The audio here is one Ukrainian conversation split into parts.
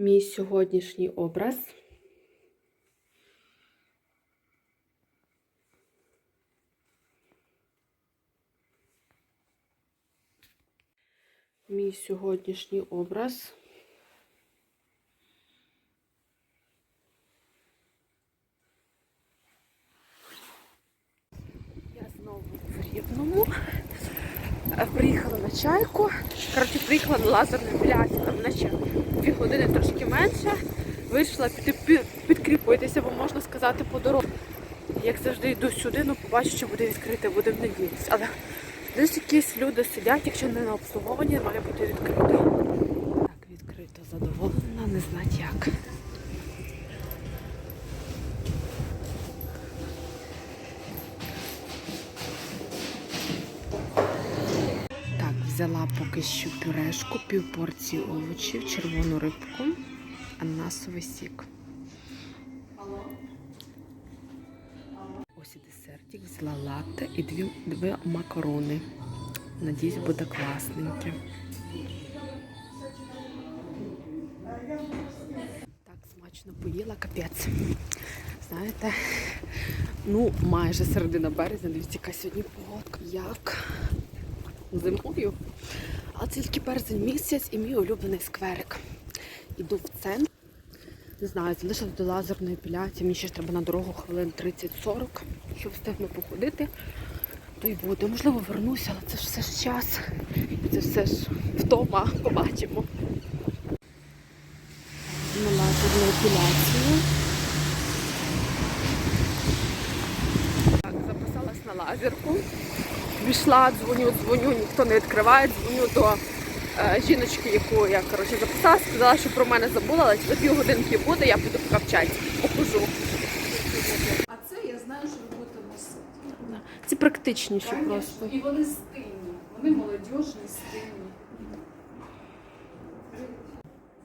Мій сьогоднішній образ. Мій сьогоднішній образ. Я знову в Рівному. Приїхала на чайку. Коротше, приїхала на лазерну епіляцію. Там наче дві години трошки менше. Вийшла піти підкріпитися, бо можна сказати, по дорозі. Як завжди йду сюди, ну побачу, що буде відкрите, буде надіятися. Але десь якісь люди сидять, якщо не на обслуговуванні, має бути відкрите. Так, відкрито, задоволена, не знати як. Взяла пюрешку, пів порції овочів, червону рибку, ананасовий сік. Ось і десертик, взяла латте і дві, дві макарони. Надіюсь, буде класненьке. Так, смачно поїла, капець. Знаєте, ну майже середина березня, дивіться, яка сьогодні погодка. Як зимою. А це тільки березень місяць і мій улюблений скверик. Іду в центр. Не знаю, залишилась до лазерної епіляції. Мені ще ж треба на дорогу хвилин 30-40, щоб встигну походити. То й буде. Можливо, вернуся, але це ж все ж час. Це все ж вдома побачимо. На лазерну епіляцію. Так, записалась на лазерку. Пішла, дзвоню, дзвоню, ніхто не відкриває, дзвоню до е, жіночки, яку я коротше, записала, сказала, що про мене забула, але за півгодинки буде, я піду поки в похожу. А це я знаю, що ви будете носити. Це практичніше Конечно. просто. І вони стильні. Вони молодіжні, стильні.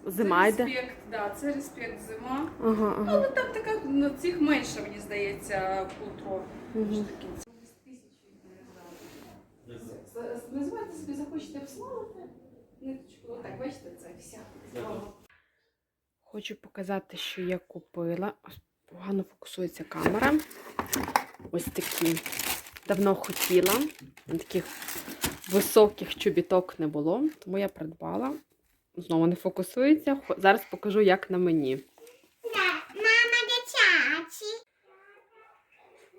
Зима це респект, да, це респект зима. Ага, Ну, ага. але там така, ну, цих менше, мені здається, культур. Мгм. Собі, захочете всловити. Ниточку, отак, бачите, це вся. Хочу показати, що я купила. Погано фокусується камера. Ось такі. Давно хотіла. Таких високих чобіток не було, тому я придбала. Знову не фокусується. Зараз покажу, як на мені. Мама дитячі.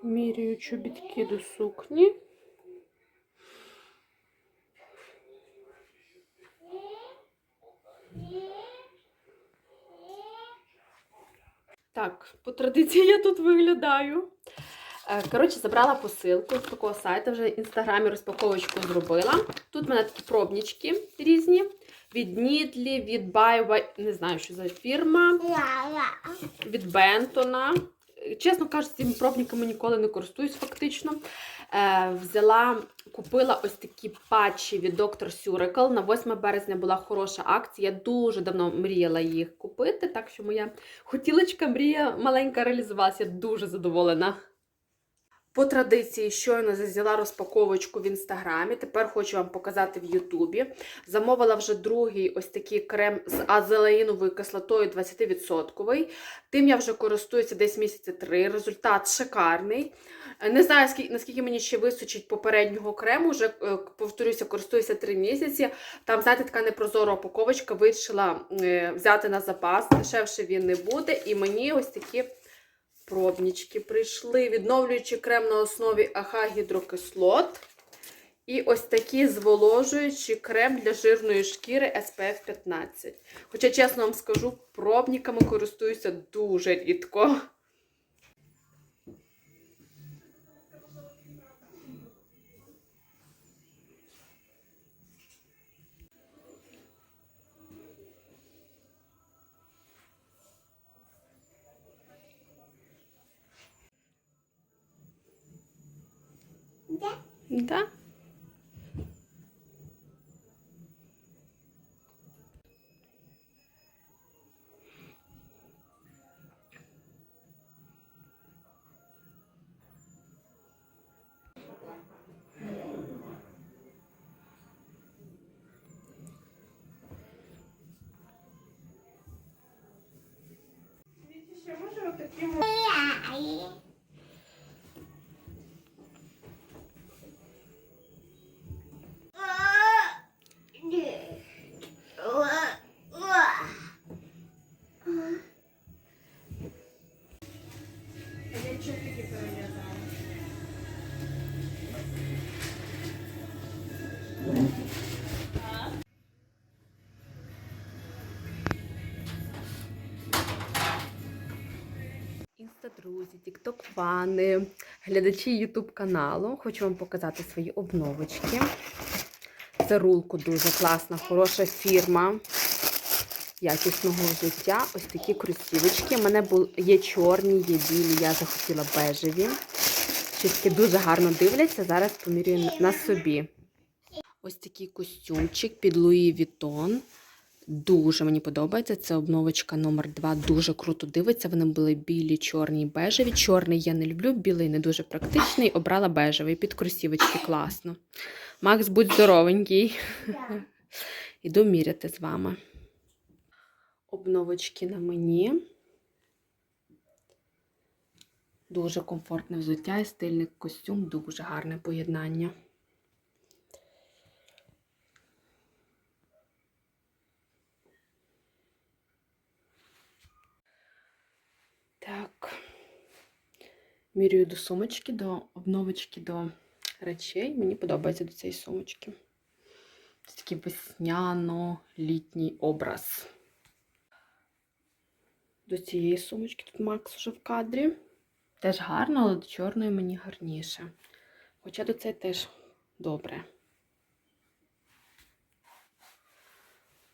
Міряю чобітки до сукні. Так, по традиції я тут виглядаю. Е, Коротше, забрала посилку з такого сайту, вже в інстаграмі розпаковочку зробила. Тут в мене такі пробнички різні. Від Нідлі, від Buy- не знаю, що за фірма від Бентона. Чесно кажучи, цими пробниками ніколи не користуюсь фактично. Е, взяла, купила ось такі патчі від Dr. Surical. На 8 березня була хороша акція. Я дуже давно мріяла їх купити, так що моя хотілочка, мрія маленька реалізувалася. Я дуже задоволена. По традиції щойно взяла розпаковочку в інстаграмі. Тепер хочу вам показати в Ютубі. Замовила вже другий ось такий крем з азелаїновою кислотою 20%. Тим я вже користуюся десь місяці три. Результат шикарний. Е, Не знаю, наскільки мені ще височить попереднього крему. Вже е, повторюся, користуюся три місяці. Там, знаєте, така непрозора упаковочка. Вирішила е, взяти на запас. Дешевше він не буде. І мені ось такі пробнічки прийшли. відновлюючи крем на основі АХ гідрокислот. І ось такий зволожуючий крем для жирної шкіри SPF 15. Хоча, чесно вам скажу, пробниками користуюся дуже рідко. Да? Ще може. Інстадрузі, тікток-фани, глядачі Ютуб каналу. Хочу вам показати свої обновочки. Це рулку дуже класна, хороша фірма якісного взуття. Ось такі кросівочки. У мене є чорні, є білі, я захотіла бежеві. Щось дуже гарно дивляться. Зараз помірюю на собі. Ось такий костюмчик під Луї Вітон. Дуже мені подобається. Це обновочка номер 2 Дуже круто дивиться. Вони були білі, чорні і бежеві. Чорний я не люблю, білий не дуже практичний. Обрала бежевий під кросівочки. Класно. Макс, будь здоровенький. Іду міряти з вами. Обновочки на мені. Дуже комфортне взуття і стильний костюм, дуже гарне поєднання. Так. Мірюю до сумочки, до обновочки до речей. Мені подобається до цієї сумочки. Це такий весняно-літній образ. До цієї сумочки тут Макс вже в кадрі. Теж гарно, але до чорної мені гарніше. Хоча до цієї теж добре.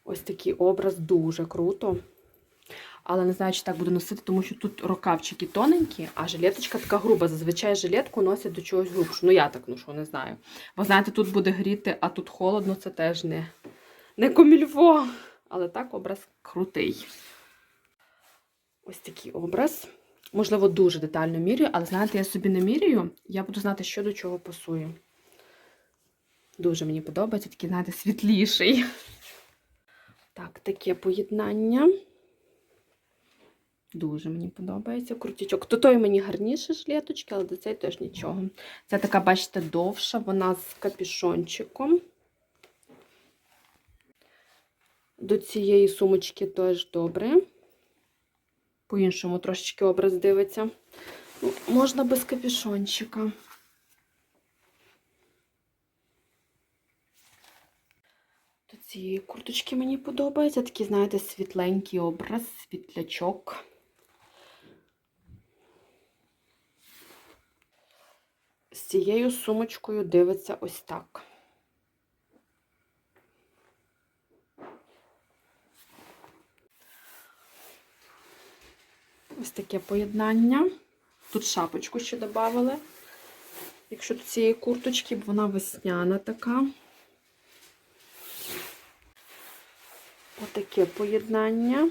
Ось такий образ дуже круто. Але не знаю, чи так буду носити, тому що тут рукавчики тоненькі, а жилеточка така груба. Зазвичай жилетку носять до чогось грубшого. Ну, я так ношу, не знаю. Бо знаєте, тут буде гріти, а тут холодно, це теж не, не комільфо. Але так образ крутий. Ось такий образ. Можливо, дуже детально міряю, але знаєте, я собі не міряю, я буду знати, що до чого пасує. Дуже мені подобається, такий, знаєте, світліший. Так, таке поєднання. Дуже мені подобається крутічок. До тої мені гарніше жилеточки, але до цієї теж нічого. Це така, бачите, довша, вона з капюшончиком. До цієї сумочки теж добре. По-іншому трошечки образ дивиться. Ну, можна без капюшончика. До цієї курточки мені подобається. Такий, знаєте, світленький образ, світлячок. Цією сумочкою дивиться ось так. Ось таке поєднання. Тут шапочку ще додали. Якщо до цієї курточки, бо вона весняна така. Отаке поєднання.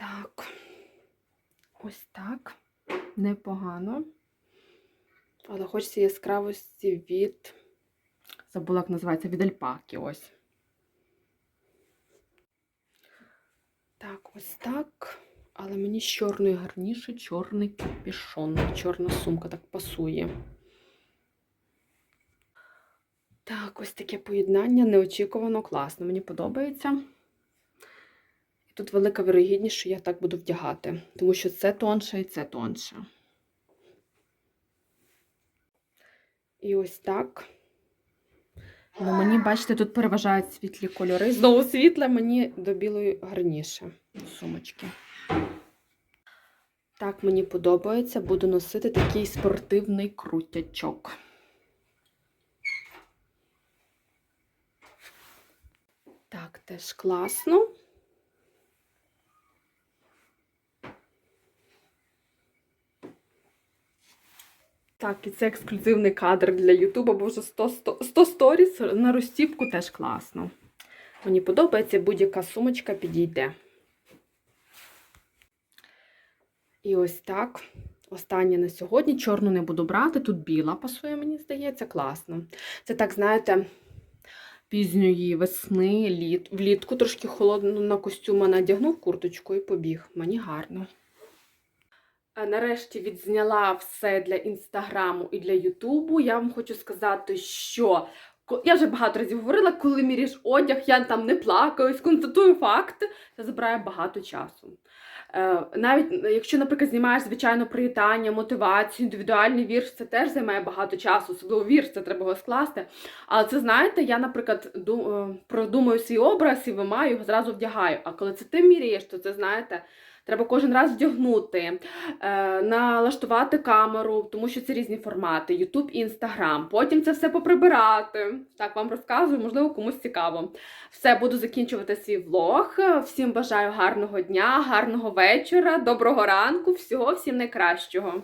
Так, ось так. Непогано. Але хочеться яскравості від. Забула, як називається, від альпаки. Ось. Так, ось так. Але мені з чорної гарніше чорний капюшон. Чорна сумка так пасує. Так, ось таке поєднання. Неочікувано класно. Мені подобається. І тут велика вирогідність, що я так буду вдягати, тому що це тонше і це тонше. І ось так. Ну, мені, бачите, тут переважають світлі кольори. Знову світле, мені до білої гарніше сумочки. Так, мені подобається. Буду носити такий спортивний крутячок. Так, теж класно. Так, і це ексклюзивний кадр для Ютуба, бо вже 100, 100, 100 сторіс на розтіпку теж класно. Мені подобається, будь-яка сумочка підійде. І ось так. Останнє на сьогодні. Чорну не буду брати. Тут біла пасує, мені здається, класно. Це так, знаєте, пізньої весни, літ. Влітку трошки холодно на костюма надягнув курточку і побіг. Мені гарно. Е, Нарешті відзняла все для інстаграму і для Ютубу. Я вам хочу сказати, що я вже багато разів говорила, коли міряєш одяг, я там не плакаюсь, констатую факти, це забирає багато часу. Е, Навіть е, якщо, наприклад, знімаєш звичайно привітання, мотивацію, індивідуальний вірш, це теж займає багато часу, особливо вірш, це треба його скласти. Але це знаєте, я, наприклад, ду- продумаю свій образ і вимаю його зразу вдягаю. А коли це ти міряєш, то це знаєте. Треба кожен раз вдягнути, е, налаштувати камеру, тому що це різні формати, YouTube і Instagram. Потім це все поприбирати. Так вам розказую, можливо, комусь цікаво. Все, буду закінчувати свій влог. Всім бажаю гарного дня, гарного вечора, доброго ранку, всього всім найкращого.